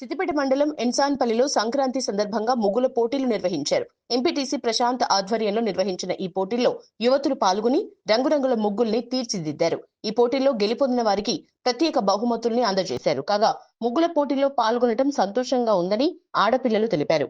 సిద్దిపేట మండలం ఎన్సాన్పల్లిలో సంక్రాంతి సందర్భంగా ముగ్గుల పోటీలు నిర్వహించారు. ఎంపీటీసీ ప్రశాంత్ ఆధ్వర్యంలో నిర్వహించిన ఈ పోటీల్లో యువతులు పాల్గొని రంగురంగుల ముగ్గుల్ని తీర్చిదిద్దారు. ఈ పోటీల్లో గెలుపొందిన వారికి ప్రత్యేక బహుమతుల్ని అందజేశారు. కాగా ముగ్గుల పోటీలో పాల్గొనడం సంతోషంగా ఉందని ఆడపిల్లలు తెలిపారు.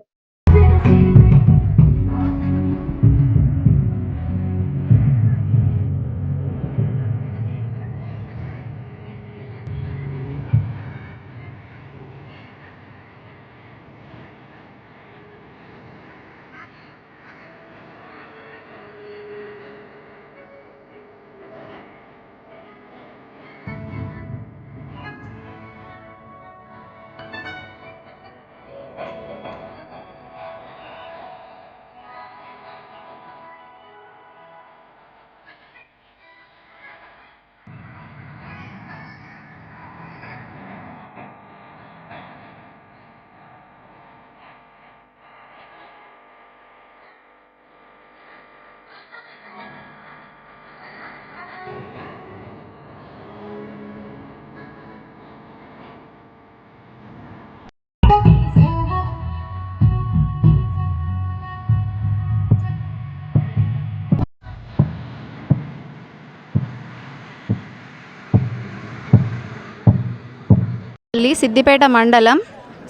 సిద్దిపేట మండలం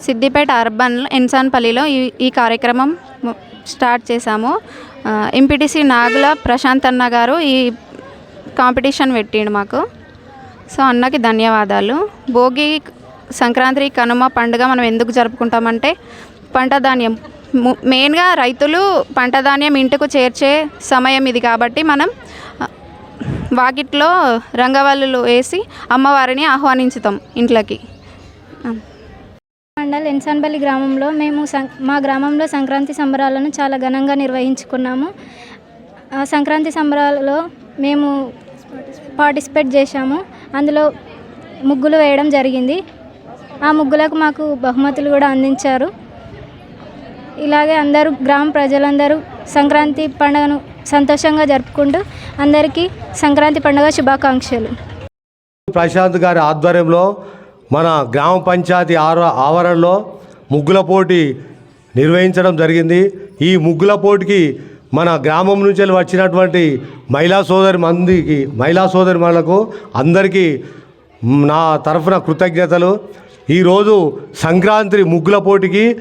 సిద్దిపేట అర్బన్ ఎన్సాన్పల్లిలో ఈ ఈ కార్యక్రమం స్టార్ట్ చేశాము. ఎంపీటీసీ నాగుల ప్రశాంత్ అన్న గారు ఈ కాంపిటీషన్ పెట్టిండు మాకు. సో అన్నకి ధన్యవాదాలు. భోగి సంక్రాంతి కనుమ పండుగ మనం ఎందుకు జరుపుకుంటామంటే పంట ధాన్యం. మెయిన్గా రైతులు పంట ధాన్యం ఇంటికి చేర్చే సమయం ఇది కాబట్టి మనం వాకిట్లో రంగవల్లులు వేసి అమ్మవారిని ఆహ్వానించుతాం ఇంట్లోకి. మండల్ ఎన్సాన్పల్లి గ్రామంలో మేము సం మా గ్రామంలో సంక్రాంతి సంబరాలను చాలా ఘనంగా నిర్వహించుకున్నాము. ఆ సంక్రాంతి సంబరాలలో మేము పార్టిసిపేట్ చేశాము. అందులో ముగ్గులు వేయడం జరిగింది. ఆ ముగ్గులకు మాకు బహుమతులు కూడా అందించారు. ఇలాగే అందరూ గ్రామ ప్రజలందరూ సంక్రాంతి పండుగను సంతోషంగా జరుపుకుంటూ అందరికీ సంక్రాంతి పండుగ శుభాకాంక్షలు. ప్రశాంత్ గారి ఆధ్వర్యంలో మన గ్రామ పంచాయతీ ఆవరణలో ముగ్గుల పోటీ నిర్వహించడం జరిగింది. ఈ ముగ్గుల పోటీకి మన గ్రామం నుంచి వచ్చినటువంటి మహిళా సోదరి మందికి మహిళా సోదరి మనకు అందరికీ నా తరఫున కృతజ్ఞతలు. ఈరోజు సంక్రాంతి ముగ్గుల పోటీకి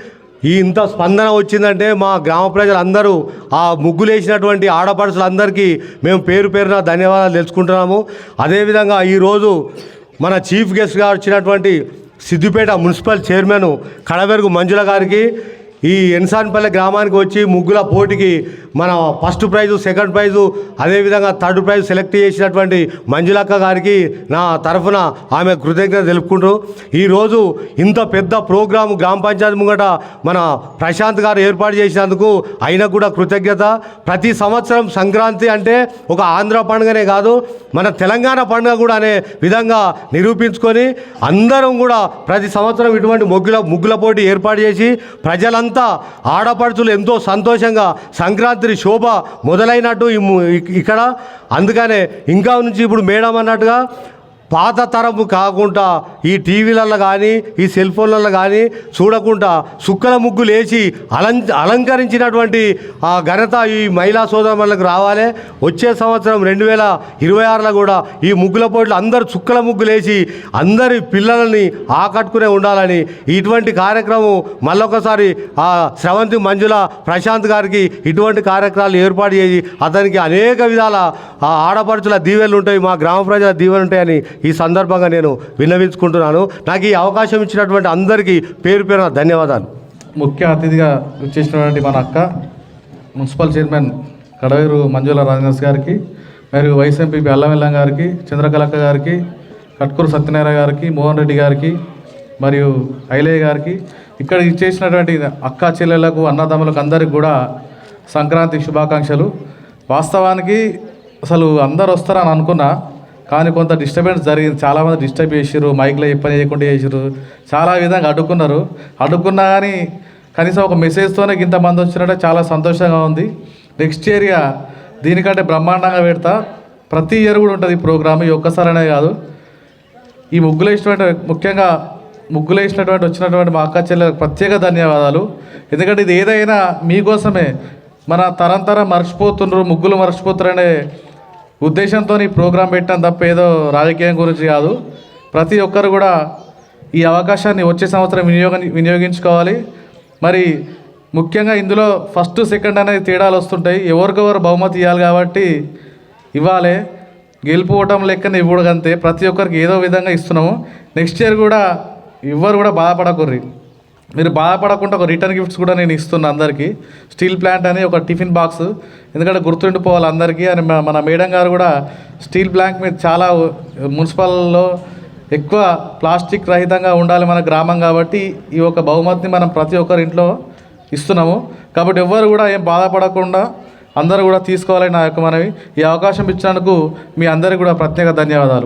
ఈ ఇంత స్పందన వచ్చిందంటే మా గ్రామ ప్రజలందరూ ఆ ముగ్గులు వేసినటువంటి ఆడపడుచులందరికీ మేము పేరు పేరున ధన్యవాదాలు తెలుసుకుంటున్నాము. అదేవిధంగా ఈరోజు మన చీఫ్ గెస్ట్గా వచ్చినటువంటి సిద్దిపేట మున్సిపల్ చైర్మన్ కడవెరుగు మంజుల గారికి ఈ ఎన్సాన్పల్లె గ్రామానికి వచ్చి ముగ్గుల పోటీకి మన ఫస్ట్ ప్రైజు సెకండ్ ప్రైజు అదేవిధంగా థర్డ్ ప్రైజ్ సెలెక్ట్ చేసినటువంటి మంజులక్క గారికి నా తరఫున ఆమె కృతజ్ఞత తెలుపుకుంటూ ఈరోజు ఇంత పెద్ద ప్రోగ్రాం గ్రామ పంచాయతీ ముంగట మన ప్రశాంత్ గారు ఏర్పాటు చేసినందుకు అయినా కూడా కృతజ్ఞత. ప్రతి సంవత్సరం సంక్రాంతి అంటే ఒక ఆంధ్ర పండుగనే కాదు మన తెలంగాణ పండుగ కూడా అనే విధంగా నిరూపించుకొని అందరం కూడా ప్రతి సంవత్సరం ఇటువంటి ముగ్గుల ముగ్గుల పోటీ ఏర్పాటు చేసి ప్రజలంతా ఆడపడుచులు ఎంతో సంతోషంగా సంక్రాంతి శోభ మొదలైనట్టు ఇక్కడ. అందుకనే ఇంకా నుంచి ఇప్పుడు మేడం అన్నట్టుగా పాత తరము కాకుండా ఈ టీవీలలో కానీ ఈ సెల్ ఫోన్లలో కానీ చూడకుండా సుక్కల ముగ్గులు లేచి అలం అలంకరించినటువంటి ఆ ఘనత ఈ మహిళా సోదరులకు రావాలి. వచ్చే సంవత్సరం రెండు వేల ఇరవై ఆరులో కూడా ఈ ముగ్గుల పోటీలు అందరూ చుక్కల ముగ్గులు వేసి అందరి పిల్లలని ఆకట్టుకునే ఉండాలని ఇటువంటి కార్యక్రమం మళ్ళొకసారి ఆ స్రవంతి మంజుల ప్రశాంత్ గారికి ఇటువంటి కార్యక్రమాలు ఏర్పాటు చేసి అతనికి అనేక విధాల ఆ ఆడపడుచుల దీవెలు ఉంటాయి మా గ్రామ ప్రజల దీవెలు ఉంటాయని ఈ సందర్భంగా నేను విన్నవించుకుంటున్నాను. నాకు ఈ అవకాశం ఇచ్చినటువంటి అందరికీ పేరు పేరున ధన్యవాదాలు. ముఖ్య అతిథిగా వచ్చేసినటువంటి మన అక్క మున్సిపల్ చైర్మన్ కడవేరు మంజుల రాజనాథ్ గారికి మరియు వైస్ ఎంపీ గారికి చంద్రకలక్క గారికి కట్కూరు సత్యనారాయణ గారికి మోహన్ రెడ్డి గారికి మరియు ఐలయ్య గారికి ఇక్కడ ఇచ్చేసినటువంటి అక్క చెల్లెలకు అన్నదమ్ములకు అందరికి కూడా సంక్రాంతి శుభాకాంక్షలు. వాస్తవానికి అసలు అందరు వస్తారని అనుకున్నా కానీ కొంత డిస్టర్బెన్స్ జరిగింది. చాలామంది డిస్టర్బ్ చేసారు మైక్లో చెప్పని చేయకుండా చేసారు చాలా విధంగా అడ్డుకున్నారు. అడ్డుకున్నా కానీ కనీసం ఒక మెసేజ్తోనే ఇంతమంది వచ్చినట్టే చాలా సంతోషంగా ఉంది. నెక్స్ట్ ఏరియా దీనికంటే బ్రహ్మాండంగా పెడతా. ప్రతి ఇయర్ కూడా ఉంటుంది ఈ ప్రోగ్రామ్ ఈ ఒక్కసారనే కాదు. ఈ ముగ్గులు వేసినటువంటి ముఖ్యంగా ముగ్గులు వేసినటువంటి వచ్చినటువంటి మా అక్క చెల్లెలకు ప్రత్యేక ధన్యవాదాలు. ఎందుకంటే ఇది ఏదైనా మీకోసమే. మన తరం తరం ముగ్గులు మర్చిపోతారనే ఉద్దేశంతో ఈ ప్రోగ్రాం పెట్టడం తప్ప ఏదో రాజకీయం గురించి కాదు. ప్రతి ఒక్కరు కూడా ఈ అవకాశాన్ని వచ్చే సంవత్సరం వినియోగ వినియోగించుకోవాలి. మరి ముఖ్యంగా ఇందులో ఫస్ట్ సెకండ్ అనేది తేడాలు వస్తుంటాయి. ఎవరికెవరు బహుమతి ఇవ్వాలి కాబట్టి ఇవ్వాలి. గెలుపు ఓటం లెక్కన ఇవ్వడు అంతే. ప్రతి ఒక్కరికి ఏదో విధంగా ఇస్తున్నాము. నెక్స్ట్ ఇయర్ కూడా ఎవ్వరు కూడా బాధపడకుర్రి. మీరు బాధపడకుండా ఒక రిటర్న్ గిఫ్ట్స్ కూడా నేను ఇస్తున్నా అందరికీ. స్టీల్ ప్లాంట్ అని ఒక టిఫిన్ బాక్స్ ఎందుకంటే గుర్తుండిపోవాలి అందరికీ అని మన- మన మేడం గారు కూడా స్టీల్ ప్లాంట్ మీద చాలా మున్సిపల్లో ఎక్కువ ప్లాస్టిక్ రహితంగా ఉండాలి మన గ్రామం కాబట్టి ఈ ఒక బహుమతిని మనం ప్రతి ఒక్కరి ఇంట్లో ఇస్తున్నాము. కాబట్టి ఎవ్వరు కూడా ఏం బాధపడకుండా అందరూ కూడా తీసుకోవాలని నా యొక్క మనవి. ఈ అవకాశం ఇచ్చినందుకు మీ అందరికీ కూడా ప్రత్యేక ధన్యవాదాలు.